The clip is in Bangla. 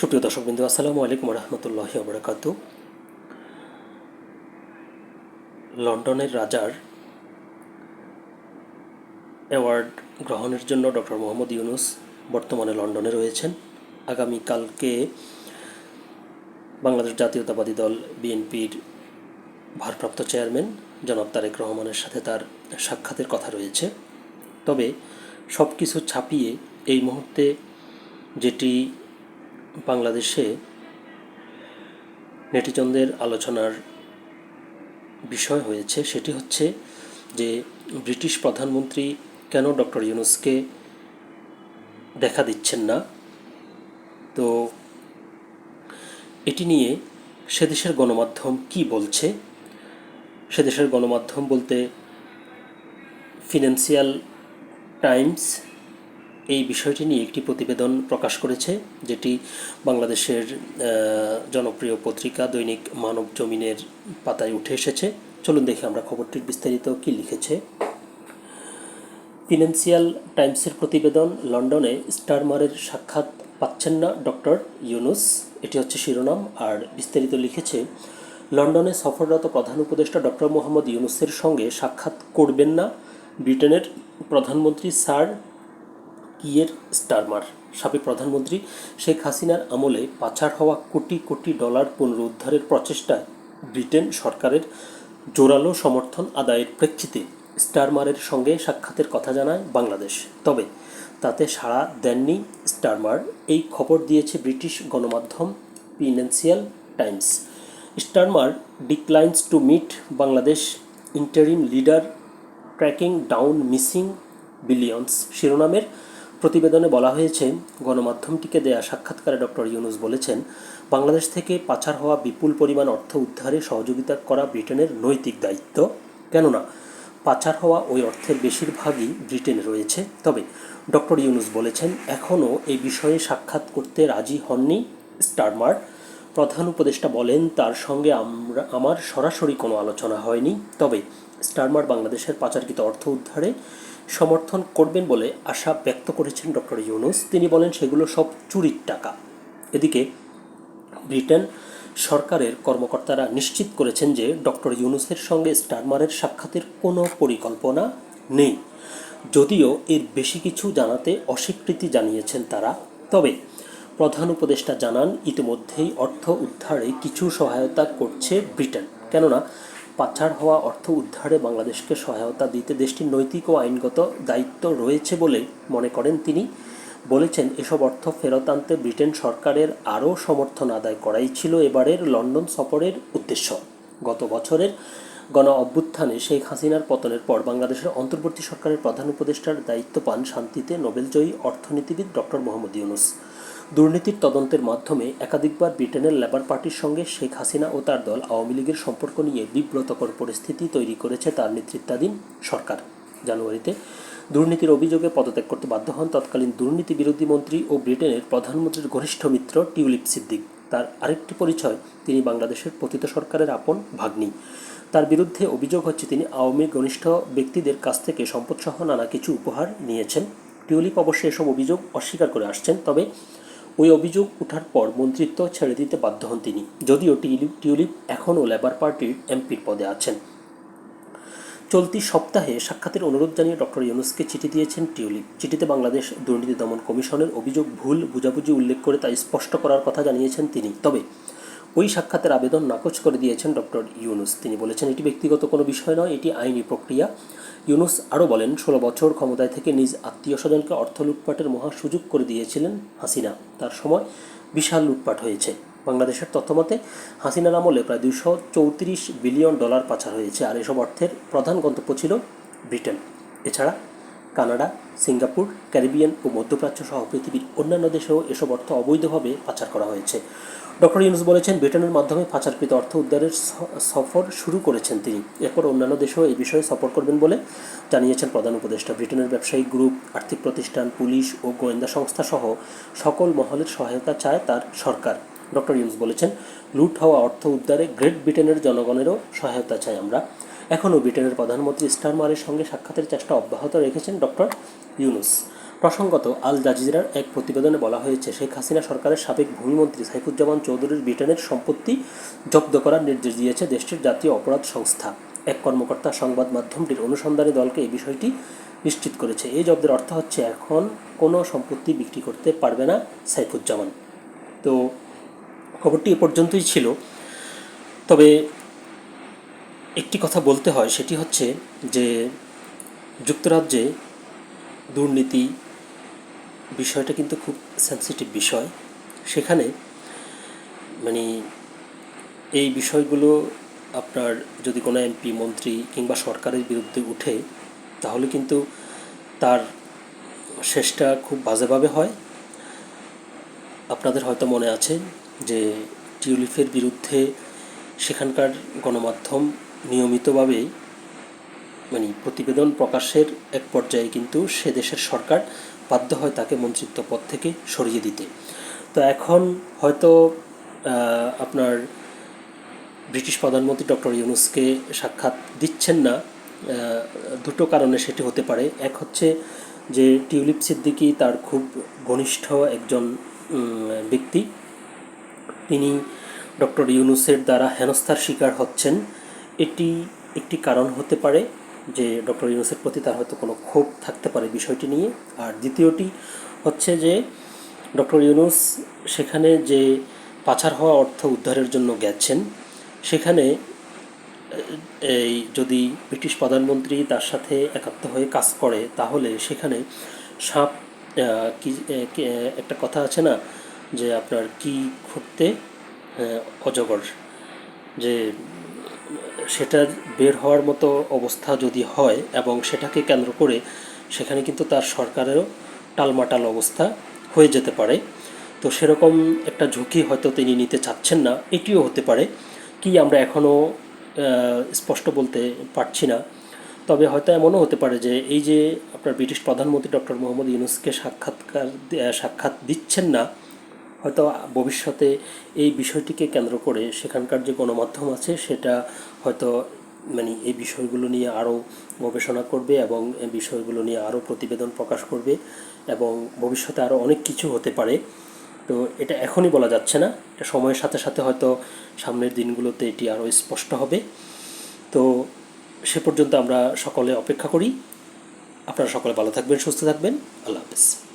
সুপ্রিয় দর্শক বিন্দু, আসসালামু আলাইকুম রহমতুল্লাহি বরকাত লন্ডনের রাজার অ্যাওয়ার্ড গ্রহণের জন্য ডক্টর মোহাম্মদ ইউনুস বর্তমানে লন্ডনে রয়েছেন। আগামীকালকে বাংলাদেশ জাতীয়তাবাদী দল বিএনপির ভারপ্রাপ্ত চেয়ারম্যান জনাব তারেক রহমানের সাথে তার সাক্ষাতের কথা রয়েছে। তবে সব কিছু ছাপিয়ে এই মুহূর্তে যেটি বাংলাদেশে নেটিজনদের আলোচনার বিষয় হয়েছে, সেটি হচ্ছে যে ব্রিটিশ প্রধানমন্ত্রী কেন ডক্টর ইউনুসকে দেখা দিচ্ছেন না? তো এটি নিয়ে সে দেশের গণমাধ্যম কি বলছে? সে দেশের গণমাধ্যম বলতে ফিনান্সিয়াল টাইমস এই বিষয়টি নিয়ে একটি প্রতিবেদন প্রকাশ করেছে, যেটি বাংলাদেশের জনপ্রিয় পত্রিকা দৈনিক মানব জমিনের পাতায় উঠে এসেছে। চলুন দেখি আমরা খবরটির বিস্তারিত কি লিখেছে। ফিনান্সিয়াল টাইমসের প্রতিবেদন, লন্ডনে স্টারমারের সাক্ষাৎ পাচ্ছেন না ডক্টর ইউনুস, এটি হচ্ছে শিরোনাম। আর বিস্তারিত লিখেছে, লন্ডনে সফররত প্রধান উপদেষ্টা ডক্টর মোহাম্মদ ইউনুসের সঙ্গে সাক্ষাৎ করবেন না ব্রিটেনের প্রধানমন্ত্রী স্যার কিয়ের স্টারমার। সাবেক প্রধানমন্ত্রী শেখ হাসিনার আমলে পাচার হওয়া কোটি কোটি ডলার পুনরুদ্ধারের প্রচেষ্টায় ব্রিটেন সরকারের জোরালো সমর্থন আদায়ের প্রেক্ষিতে স্টারমারের সঙ্গে সাক্ষাতের কথা জানায় বাংলাদেশ। তবে তাতে সাড়া দেননি স্টারমার। এই খবর দিয়েছে ব্রিটিশ গণমাধ্যম Financial Times. Starmer declines to meet Bangladesh interim leader tracking down missing billions শিরোনামের প্রতিবেদনে বলা হয়েছে, গণমাধ্যমটিকে দেয়া সাক্ষাৎকারে ডক্টর ইউনুস বলেছেন, বাংলাদেশ থেকে পাচার হওয়া বিপুল পরিমাণ অর্থ উদ্ধারে সহযোগিতা করা ব্রিটেনের নৈতিক দায়িত্ব। কেননা, পাচার হওয়া ওই অর্থের বেশিরভাগই ব্রিটেনে রয়েছে। তবে ডক্টর ইউনুস বলেছেন, এখনও এই বিষয়ে সাক্ষাৎ করতে রাজি হননি স্টারমার। প্রধান উপদেষ্টা বলেন, তার সঙ্গে আমরা, আমার সরাসরি কোনো আলোচনা হয়নি। তবে স্টারমার বাংলাদেশের পাচারকৃত অর্থ উদ্ধারে সমর্থন করবেন বলে আশা ব্যক্ত করেছেন ডক্টর ইউনুস। তিনি বলেন, সেগুলো সব চুরির টাকা। এদিকে ব্রিটেন সরকারের কর্মকর্তারা নিশ্চিত করেছেন যে ডক্টর ইউনুসের সঙ্গে স্টারমারের সাক্ষাতের কোনো পরিকল্পনা নেই। যদিও এর বেশি কিছু জানাতে অস্বীকৃতি জানিয়েছেন তারা। তবে প্রধান উপদেষ্টা জানান, ইতিমধ্যেই অর্থ উদ্ধারে কিছু সহায়তা করছে ব্রিটেন। কেননা পাচার হওয়া অর্থ উদ্ধারে বাংলাদেশকে সহায়তা দিতে দেশটির নৈতিক ও আইনগত দায়িত্ব রয়েছে বলে মনে করেন তিনি। বলেছেন, এসব অর্থ ফেরত আনতে ব্রিটেন সরকারের আরও সমর্থন আদায় করাই ছিল এবারের লন্ডন সফরের উদ্দেশ্য। গত বছরের গণ অভ্যুত্থানে শেখ হাসিনার পতনের পর বাংলাদেশের অন্তর্বর্তী সরকারের প্রধান উপদেষ্টার দায়িত্ব পান শান্তিতে নোবেলজয়ী অর্থনীতিবিদ ডক্টর মোহাম্মদ ইউনুস। দুর্নীতির তদন্তের মাধ্যমে একাধিকবার ব্রিটেনের লেবার পার্টির সঙ্গে শেখ হাসিনা ও তার দল আওয়ামী লীগের সম্পর্ক নিয়ে বিব্রতকর পরিস্থিতি তৈরি করেছে তার নেতৃত্বাধীন সরকার। জানুয়ারিতে দুর্নীতির অভিযোগে পদত্যাগ করতে বাধ্য হন তৎকালীন দুর্নীতি বিরোধী মন্ত্রী ও ব্রিটেনের প্রধানমন্ত্রীর ঘনিষ্ঠ মিত্র টিউলিপ সিদ্দিক। তার আরেকটি পরিচয়, তিনি বাংলাদেশের পতিত সরকারের আপন ভাগ্নি। তার বিরুদ্ধে অভিযোগ হচ্ছে, তিনি আওয়ামী ঘনিষ্ঠ ব্যক্তিদের কাছ থেকে সম্পদসহ নানা কিছু উপহার নিয়েছেন। টিউলিপ অবশ্যই এসব অভিযোগ অস্বীকার করে আসছেন, তবে ওই অভিযোগ ওঠার পর মন্ত্রিত্ব ছেড়ে দিতে বাধ্য হন তিনি, যদিও টিউলিপ টিউলিপ এখনও লেবার পার্টির এমপির পদে আছেন। চলতি সপ্তাহে সাক্ষাতের অনুরোধ জানিয়ে ডক্টর ইউনুসকে চিঠি দিয়েছেন টিউলিপ। চিঠিতে বাংলাদেশ দুর্নীতি দমন কমিশনের অভিযোগ ভুল, বুঝাবুঝি উল্লেখ করে তা স্পষ্ট করার কথা জানিয়েছেন তিনি। তবে ওই সাক্ষাতের আবেদন নাকচ করে দিয়েছেন ডক্টর ইউনুস। তিনি বলেছেন, এটি ব্যক্তিগত কোনো বিষয় নয়, এটি আইনি প্রক্রিয়া। ইউনুস আরও বলেন, ষোলো বছর ক্ষমতায় থেকে নিজ আত্মীয় স্বজনকে অর্থ লুটপাটের মহা সুযোগ করে দিয়েছিলেন হাসিনা। তার সময় বিশাল লুটপাট হয়েছে। বাংলাদেশের তথ্যমতে, হাসিনার আমলে প্রায় দুশো চৌত্রিশ বিলিয়ন ডলার পাচার হয়েছে, আর এসব অর্থের প্রধান গন্তব্য ছিল ব্রিটেন। এছাড়া কানাডা, সিঙ্গাপুর, ক্যারিবিয়ান ও মধ্যপ্রাচ্য সহ পৃথিবীর অন্যান্য দেশেও এসব অর্থ অবৈধভাবে পাচার করা হয়েছে। ডক্টর ইউনুস বলেছেন, ব্রিটেনের মাধ্যমে পাচারকৃত অর্থ উদ্ধারের সফর শুরু করেছেন তিনি। এরপর অন্যান্য দেশেও এই বিষয়ে সফর করবেন বলে জানিয়েছেন প্রধান উপদেষ্টা। ব্রিটেনের ব্যবসায়িক গ্রুপ, আর্থিক প্রতিষ্ঠান, পুলিশ ও গোয়েন্দা সংস্থা সহ সকল মহলের সহায়তা চায় তার সরকার। ডক্টর ইউনুস বলেছেন, লুট হওয়া অর্থ উদ্ধারে গ্রেট ব্রিটেনের জনগণেরও সহায়তা চাই আমরা। এখনও ব্রিটেনের প্রধানমন্ত্রী স্টারমারের সঙ্গে সাক্ষাতের চেষ্টা অব্যাহত রেখেছেন ডক্টর ইউনুস। প্রসঙ্গত, আল জাজিরার এক প্রতিবেদনে বলা হয়েছে, শেখ হাসিনা সরকারের সাবেক ভূমিমন্ত্রী সাইফুজ্জামান চৌধুরীর ব্রিটেনের সম্পত্তি জব্দ করার নির্দেশ দিয়েছে দেশটির জাতীয় অপরাধ সংস্থা। এক কর্মকর্তা সংবাদ মাধ্যমটির অনুসন্ধানী দলকে এই বিষয়টি নিশ্চিত করেছে। এই জব্দের অর্থ হচ্ছে, এখন কোনো সম্পত্তি বিক্রি করতে পারবে না সাইফুজ্জামান। তো খবরটি এ পর্যন্তই ছিল। তবে একটি কথা বলতে হয়, সেটি হচ্ছে যে যুক্তরাজ্যে দুর্নীতি বিষয়টা কিন্তু খুব সেন্সিটিভ বিষয়। সেখানে মানে এই বিষয়গুলো আপনার যদি কোনো এমপি, মন্ত্রী কিংবা সরকারের বিরুদ্ধে উঠে, তাহলে কিন্তু তার শেষটা খুব বাজেভাবে হয়। আপনাদের হয়তো মনে আছে যে টিউলিপের বিরুদ্ধে সেখানকার গণমাধ্যম নিয়মিতভাবেই মানে প্রতিবেদন প্রকাশের এক পর্যায়ে কিন্তু সে দেশের সরকার বাধ্য হয় তাকে মন্ত্রিত্ব পদ থেকে সরিয়ে দিতে। তো এখন হয়তো আপনার ব্রিটিশ প্রধানমন্ত্রী ডক্টর ইউনুসকে সাক্ষাৎ দিচ্ছেন না দুটো কারণে সেটি হতে পারে। এক হচ্ছে যে টিউলিপ সিদ্দিকি তার খুব ঘনিষ্ঠ একজন ব্যক্তি। তিনি ডক্টর ইউনুসের দ্বারা হেনস্থার শিকার হচ্ছেন। এটি একটি কারণ হতে পারে যে ডক্টর ইউনুসের প্রতি তার হয়তো কোনো ক্ষোভ থাকতে পারে বিষয়টি নিয়ে। আর দ্বিতীয়টি হচ্ছে যে ডক্টর ইউনুস সেখানে যে পাচার হওয়া অর্থ উদ্ধারের জন্য গেছেন, সেখানে এই যদি ব্রিটিশ প্রধানমন্ত্রী তার সাথে একাত্ম হয়ে কাজ করে, তাহলে সেখানে সাপ কি একটা কথা আছে না যে আপনার কি করতে অজগর। যে সেটা বের হওয়ার মতো অবস্থা যদি হয় এবং সেটাকে কেন্দ্র করে সেখানে কিন্তু তার সরকারেরও টালমাটাল অবস্থা হয়ে যেতে পারে। তো সেরকম একটা ঝুঁকি হয়তো তিনি নিতে চাচ্ছেন না, এটিও হতে পারে। কি আমরা এখনও স্পষ্ট বলতে পারছি না। তবে হয়তো এমনও হতে পারে যে এই যে আপনার ব্রিটিশ প্রধানমন্ত্রী ডক্টর মোহাম্মদ ইউনুসকে সাক্ষাৎকার সাক্ষাৎ দিচ্ছেন না হয়তো ভবিষ্যতে এই বিষয়টিকে কেন্দ্র করে সেখানকার যে গণমাধ্যম আছে সেটা হয়তো মানে এই বিষয়গুলো নিয়ে আরও গবেষণা করবে এবং এই বিষয়গুলো নিয়ে আরও প্রতিবেদন প্রকাশ করবে এবং ভবিষ্যতে আরও অনেক কিছু হতে পারে। তো এটা এখনই বলা যাচ্ছে না। এটা সময়ের সাথে সাথে হয়তো সামনের দিনগুলোতে এটি আরও স্পষ্ট হবে। তো সে পর্যন্ত আমরা সকলে অপেক্ষা করি। আপনারা সকলে ভালো থাকবেন, সুস্থ থাকবেন। আল্লাহ হাফেজ।